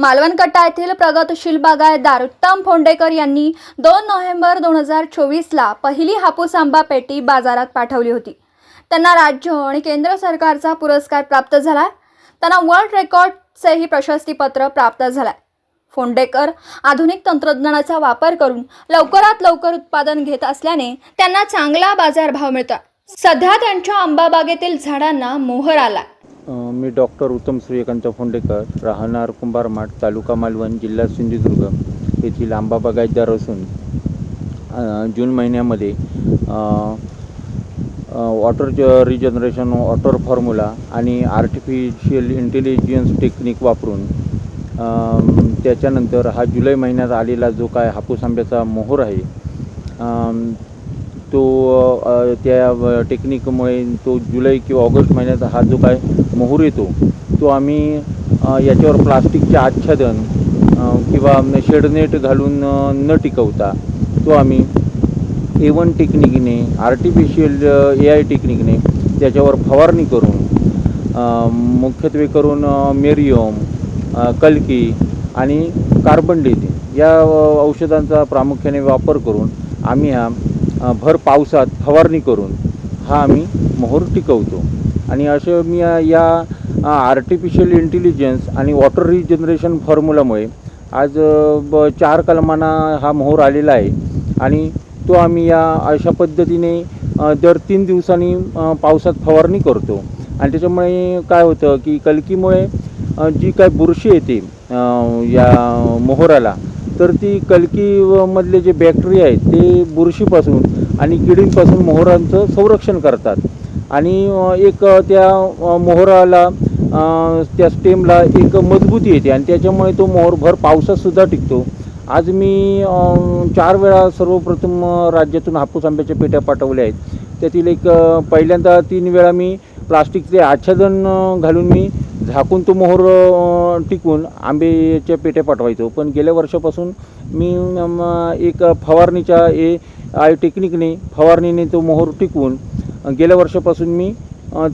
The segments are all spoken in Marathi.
मालवण कट्टा येथील प्रगतशील बागायतदार उत्तम फोंडेकर यांनी दोन नोव्हेंबर दोन हजार चोवीसला पहिली हापूस आंबा पेटी बाजारात पाठवली होती. त्यांना राज्य आणि केंद्र सरकारचा पुरस्कार प्राप्त झाला. त्यांना वर्ल्ड रेकॉर्डचेही प्रशस्तीपत्र प्राप्त झालं. फोंडेकर आधुनिक तंत्रज्ञानाचा वापर करून लवकरात लवकर उत्पादन घेत असल्याने त्यांना चांगला बाजारभाव मिळतो. सध्या त्यांच्या आंबा बागेतील झाडांना मोहर आला. मी डॉक्टर उत्तम सूर्यकांत फोंडेकर राहणार कुंभारमाठ तालुका मालवण जिल्हा सिंधुदुर्ग येथील आंबा बागायतदार असून जून महिन्यामध्ये वॉटर ज रिजनरेशन वॉटर फॉर्म्युला आणि आर्टिफिशियल इंटेलिजन्स टेक्निक वापरून त्याच्यानंतर हा जुलै महिन्यात आलेला जो काय हापूस आंब्याचा मोहर आहे तो त्या टेक्निकमुळे तो जुलै किंवा ऑगस्ट महिन्यात हा जो काय मोहूर येतो तो आम्ही याच्यावर प्लास्टिकचे आच्छादन किंवा शेडनेट घालून न टिकवता तो आम्ही ए वन टेक्निकने आर्टिफिशियल ए आय टेक्निकने त्याच्यावर फवारणी करून मुख्यत्वे करून मेरियम कलकी कल्की आणि कार्बन डेझिन या औषधांचा प्रामुख्याने वापर करून आम्ही हा भर पावसात फवारणी करून हा आम्ही मोहर टिकवतो. आणि असं मी या- आर्टिफिशियल इंटेलिजन्स आणि वॉटर रिजनरेशन फॉर्म्युलामुळे आज ब चार कलमांना हा मोहर आलेला आहे. आणि तो आम्ही या अशा पद्धतीने दर तीन दिवसांनी पावसात फवारणी करतो. आणि त्याच्यामुळे काय होतं की कलकीमुळे जी काय बुरशी येते या मोहराला तर ती कलकीमधले जे बॅक्टेरिया आहेत ते बुरशीपासून आणि किडींपासून मोहरांचं संरक्षण करतात. आणि एक त्या मोहराला त्या स्टेमला एक मजबूती येते आणि त्याच्यामुळे तो मोहर भर पावसातसुद्धा टिकतो. आज मी चार वेळा सर्वप्रथम राज्यातून हापूस आंब्याच्या पेट्या पाठवल्या आहेत. त्यातील एक पहिल्यांदा तीन वेळा मी प्लास्टिकचे आच्छादन घालून मी झाकून तो मोहर टिकून आंब्याच्या पेट्या पाठवायचो. पण गेल्या वर्षापासून मी एक फवारणीच्या ए आय टेक्निकने फवारणीने तो मोहर टिकवून गेल्या वर्षापासून मी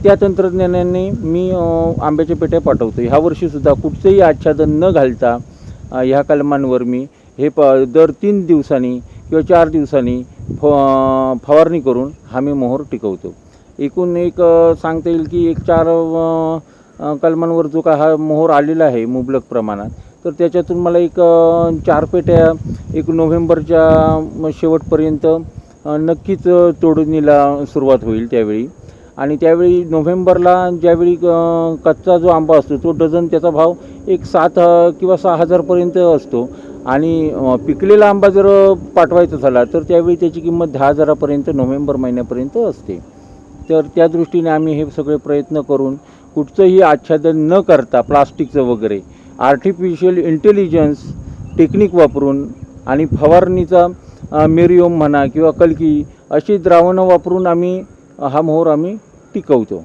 त्या तंत्रज्ञानाने मी आंब्याच्या पेट्या पाठवतो ह्या वर्षीसुद्धा कुठचंही आच्छादन न घालता ह्या कलमांवर मी हे प दर तीन दिवसांनी किंवा चार दिवसांनी फ फवारणी करून हा मी मोहर टिकवतो. एकूण एक सांगता येईल की एक चार कलमांवर जो का हा मोहर आलेला आहे मुबलक प्रमाणात तर त्याच्यातून मला एक चार पेट्या एक नोव्हेंबरच्या शेवटपर्यंत नक्कीच तोडणीला सुरुवात होईल त्यावेळी. आणि त्यावेळी नोव्हेंबरला ज्यावेळी कच्चा जो आंबा असतो तो डझन त्याचा भाव एक सात किंवा सहा हजारपर्यंत असतो. आणि पिकलेला आंबा जर पाठवायचा झाला तर त्यावेळी त्याची किंमत दहा हजारापर्यंत नोव्हेंबर महिन्यापर्यंत असते. तर त्या दृष्टीने आम्ही हे सगळे प्रयत्न करून कुठचंही आच्छादन न करता प्लास्टिकचं वगैरे आर्टिफिशियल इंटेलिजन्स टेक्निक वापरून आणि फवारणीचा अ, म्हणा किंवा कलकी अशी द्रावणं वापरून आम्ही हा मोहर आम्ही टिकवतो.